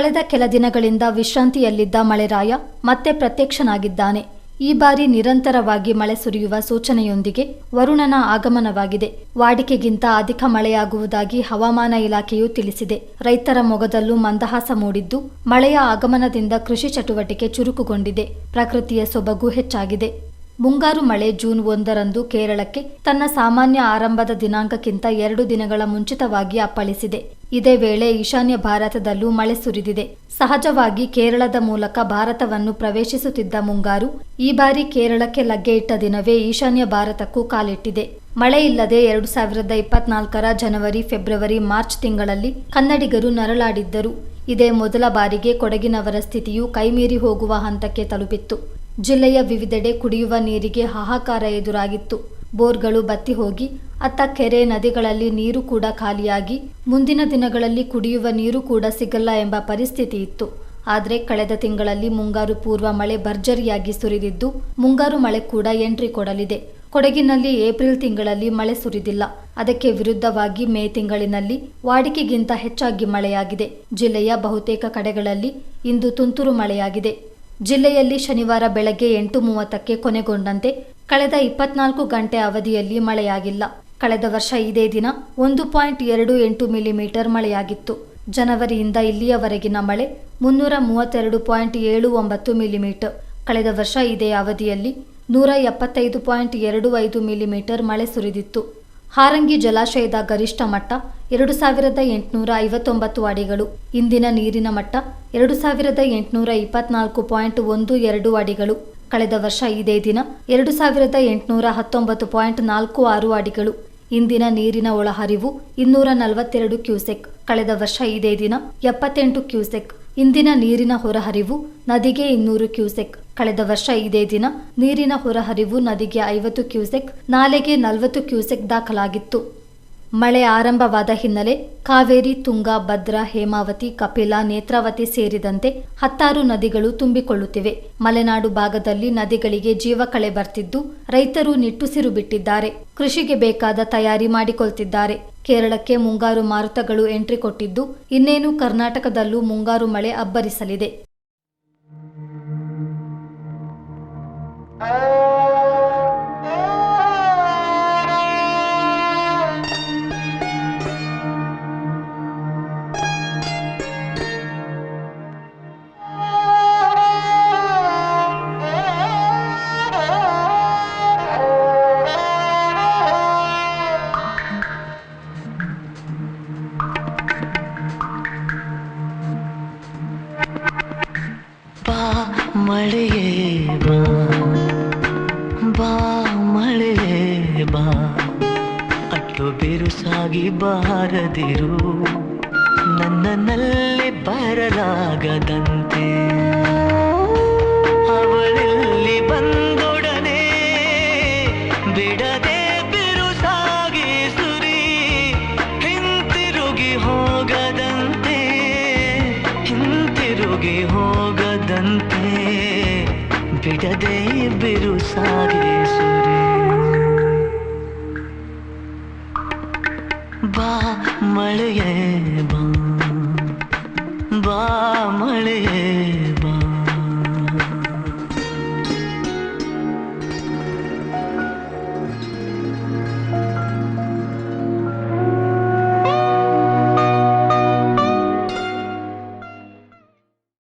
ಕಳೆದ ಕೆಲ ದಿನಗಳಿಂದ ವಿಶ್ರಾಂತಿಯಲ್ಲಿದ್ದ ಮಳೆರಾಯ ಮತ್ತೆ ಪ್ರತ್ಯಕ್ಷನಾಗಿದ್ದಾನೆ. ಈ ಬಾರಿ ನಿರಂತರವಾಗಿ ಮಳೆ ಸುರಿಯುವ ಸೂಚನೆಯೊಂದಿಗೆ ವರುಣನ ಆಗಮನವಾಗಿದೆ. ವಾಡಿಕೆಗಿಂತ ಅಧಿಕ ಮಳೆಯಾಗುವುದಾಗಿ ಹವಾಮಾನ ಇಲಾಖೆಯು ತಿಳಿಸಿದೆ. ರೈತರ ಮೊಗದಲ್ಲೂ ಮಂದಹಾಸ ಮೂಡಿದ್ದು, ಮಳೆಯ ಆಗಮನದಿಂದ ಕೃಷಿ ಚಟುವಟಿಕೆ ಚುರುಕುಗೊಂಡಿದೆ. ಪ್ರಕೃತಿಯ ಸೊಬಗು ಹೆಚ್ಚಾಗಿದೆ. ಮುಂಗಾರು ಮಳೆ ಜೂನ್ ಒಂದರಂದು ಕೇರಳಕ್ಕೆ ತನ್ನ ಸಾಮಾನ್ಯ ಆರಂಭದ ದಿನಾಂಕಕ್ಕಿಂತ ಎರಡು ದಿನಗಳ ಮುಂಚಿತವಾಗಿ ಅಪ್ಪಳಿಸಿದೆ. ಇದೇ ವೇಳೆ ಈಶಾನ್ಯ ಭಾರತದಲ್ಲೂ ಮಳೆ ಸುರಿದಿದೆ. ಸಹಜವಾಗಿ ಕೇರಳದ ಮೂಲಕ ಭಾರತವನ್ನು ಪ್ರವೇಶಿಸುತ್ತಿದ್ದ ಮುಂಗಾರು ಈ ಬಾರಿ ಕೇರಳಕ್ಕೆ ಲಗ್ಗೆ ಇಟ್ಟ ದಿನವೇ ಈಶಾನ್ಯ ಭಾರತಕ್ಕೂ ಕಾಲಿಟ್ಟಿದೆ. ಮಳೆ ಇಲ್ಲದೆ ಎರಡು ಸಾವಿರದ ಇಪ್ಪತ್ನಾಲ್ಕರ ಜನವರಿ, ಫೆಬ್ರವರಿ, ಮಾರ್ಚ್ ತಿಂಗಳಲ್ಲಿ ಕನ್ನಡಿಗರು ನರಳಾಡಿದ್ದರು. ಇದೇ ಮೊದಲ ಬಾರಿಗೆ ಕೊಡಗಿನವರ ಸ್ಥಿತಿಯು ಕೈಮೀರಿ ಹೋಗುವ ಹಂತಕ್ಕೆ ತಲುಪಿತ್ತು. ಜಿಲ್ಲೆಯ ವಿವಿಧೆಡೆ ಕುಡಿಯುವ ನೀರಿಗೆ ಹಾಹಾಕಾರ ಎದುರಾಗಿತ್ತು. ಬೋರ್ಗಳು ಬತ್ತಿ ಹೋಗಿ, ಅತ್ತ ಕೆರೆ ನದಿಗಳಲ್ಲಿ ನೀರು ಕೂಡ ಖಾಲಿಯಾಗಿ, ಮುಂದಿನ ದಿನಗಳಲ್ಲಿ ಕುಡಿಯುವ ನೀರು ಕೂಡ ಸಿಗಲ್ಲ ಎಂಬ ಪರಿಸ್ಥಿತಿ ಇತ್ತು. ಆದರೆ ಕಳೆದ ತಿಂಗಳಲ್ಲಿ ಮುಂಗಾರು ಪೂರ್ವ ಮಳೆ ಭರ್ಜರಿಯಾಗಿ ಸುರಿದಿದ್ದು, ಮುಂಗಾರು ಮಳೆ ಕೂಡ ಎಂಟ್ರಿ ಕೊಡಲಿದೆ. ಕೊಡಗಿನಲ್ಲಿ ಏಪ್ರಿಲ್ ತಿಂಗಳಲ್ಲಿ ಮಳೆ ಸುರಿದಿಲ್ಲ. ಅದಕ್ಕೆ ವಿರುದ್ಧವಾಗಿ ಮೇ ತಿಂಗಳಿನಲ್ಲಿ ವಾಡಿಕೆಗಿಂತ ಹೆಚ್ಚಾಗಿ ಮಳೆಯಾಗಿದೆ. ಜಿಲ್ಲೆಯ ಬಹುತೇಕ ಕಡೆಗಳಲ್ಲಿ ಇಂದು ತುಂತುರು ಮಳೆಯಾಗಿದೆ. ಜಿಲ್ಲೆಯಲ್ಲಿ ಶನಿವಾರ ಬೆಳಗ್ಗೆ ಎಂಟು ಮೂವತ್ತಕ್ಕೆ ಕೊನೆಗೊಂಡಂತೆ ಕಳೆದ ಇಪ್ಪತ್ನಾಲ್ಕು ಗಂಟೆ ಅವಧಿಯಲ್ಲಿ ಮಳೆಯಾಗಿಲ್ಲ. ಕಳೆದ ವರ್ಷ ಇದೇ ದಿನ ಒಂದು ಪಾಯಿಂಟ್ ಎರಡು ಎಂಟು ಮಿಲಿಮೀಟರ್ ಮಳೆಯಾಗಿತ್ತು. ಜನವರಿಯಿಂದ ಇಲ್ಲಿಯವರೆಗಿನ ಮಳೆ ಮುನ್ನೂರ ಮೂವತ್ತೆರಡು ಪಾಯಿಂಟ್ ಏಳು ಒಂಬತ್ತು ಮಿಲಿಮೀಟರ್. ಕಳೆದ ವರ್ಷ ಇದೇ ಅವಧಿಯಲ್ಲಿ ನೂರ ಎಪ್ಪತ್ತೈದು ಪಾಯಿಂಟ್ ಎರಡು ಐದು ಮಿಲಿಮೀಟರ್ ಮಳೆ ಸುರಿದಿತ್ತು. ಹಾರಂಗಿ ಜಲಾಶಯದ ಗರಿಷ್ಠ ಮಟ್ಟ ಎರಡು ಸಾವಿರದ ಎಂಟುನೂರ ಐವತ್ತೊಂಬತ್ತು ಅಡಿಗಳು. ಇಂದಿನ ನೀರಿನ ಮಟ್ಟ ಎರಡು ಸಾವಿರದ ಎಂಟುನೂರ ಇಪ್ಪತ್ನಾಲ್ಕು ಪಾಯಿಂಟ್ ಒಂದು ಎರಡು ಅಡಿಗಳು. ಕಳೆದ ವರ್ಷ ಇದೇ ದಿನ ಎರಡು ಸಾವಿರದ ಎಂಟುನೂರ ಹತ್ತೊಂಬತ್ತು ಪಾಯಿಂಟ್ ನಾಲ್ಕು ಆರು ಅಡಿಗಳು. ಇಂದಿನ ನೀರಿನ ಒಳಹರಿವು ಇನ್ನೂರ ನಲವತ್ತೆರಡು ಕ್ಯೂಸೆಕ್. ಕಳೆದ ವರ್ಷ ಇದೇ ದಿನ ಎಪ್ಪತ್ತೆಂಟು ಕ್ಯೂಸೆಕ್. ಇಂದಿನ ನೀರಿನ ಹೊರಹರಿವು ನದಿಗೆ ಇನ್ನೂರು ಕ್ಯೂಸೆಕ್. ಕಳೆದ ವರ್ಷ ಇದೇ ದಿನ ನೀರಿನ ಹೊರಹರಿವು ನದಿಗೆ ಐವತ್ತು ಕ್ಯೂಸೆಕ್, ನಾಲೆಗೆ ನಲವತ್ತು ಕ್ಯೂಸೆಕ್ ದಾಖಲಾಗಿತ್ತು. ಮಳೆ ಆರಂಭವಾದ ಹಿನ್ನೆಲೆ ಕಾವೇರಿ, ತುಂಗಾ, ಭದ್ರಾ, ಹೇಮಾವತಿ, ಕಪಿಲಾ, ನೇತ್ರಾವತಿ ಸೇರಿದಂತೆ ಹತ್ತಾರು ನದಿಗಳು ತುಂಬಿಕೊಳ್ಳುತ್ತಿವೆ. ಮಲೆನಾಡು ಭಾಗದಲ್ಲಿ ನದಿಗಳಿಗೆ ಜೀವಕಳೆ ಬರ್ತಿದ್ದು ರೈತರು ನಿಟ್ಟುಸಿರು ಬಿಟ್ಟಿದ್ದಾರೆ. ಕೃಷಿಗೆ ಬೇಕಾದ ತಯಾರಿ ಮಾಡಿಕೊಳ್ತಿದ್ದಾರೆ. ಕೇರಳಕ್ಕೆ ಮುಂಗಾರು ಮಾರುತಗಳು ಎಂಟ್ರಿ ಕೊಟ್ಟಿದ್ದು ಇನ್ನೇನು ಕರ್ನಾಟಕದಲ್ಲೂ ಮುಂಗಾರು ಮಳೆ ಅಬ್ಬರಿಸಲಿದೆ. ಬಾ ಮಳೆಯೇ ಬಾ. ಬಾ ಮಳೆಯೇ ಬಾ. ಬಿರುಸಾಗಿ ಬಾರದಿರು. ನನ್ನಲ್ಲಿ ಬರಲಾಗದಂತೆ. ಅವಳಲ್ಲಿ ಬಂದೊಡನೆ ಬಿಡದೆ ಬಿರುಸಾಗಿ ಸುರಿ ಹಿಂತಿರುಗಿ ಹೋಗದಂತೆ. ಹಿಂತಿರುಗಿ ಹೋಗದಂತೆ ಬಿಡದೆ ಬಿರುಸಾಗಿ ಸುರಿ. ಬಾ ಮಳೆಯೇ ಬಾ ಬಾ ಮಳೆಯೇ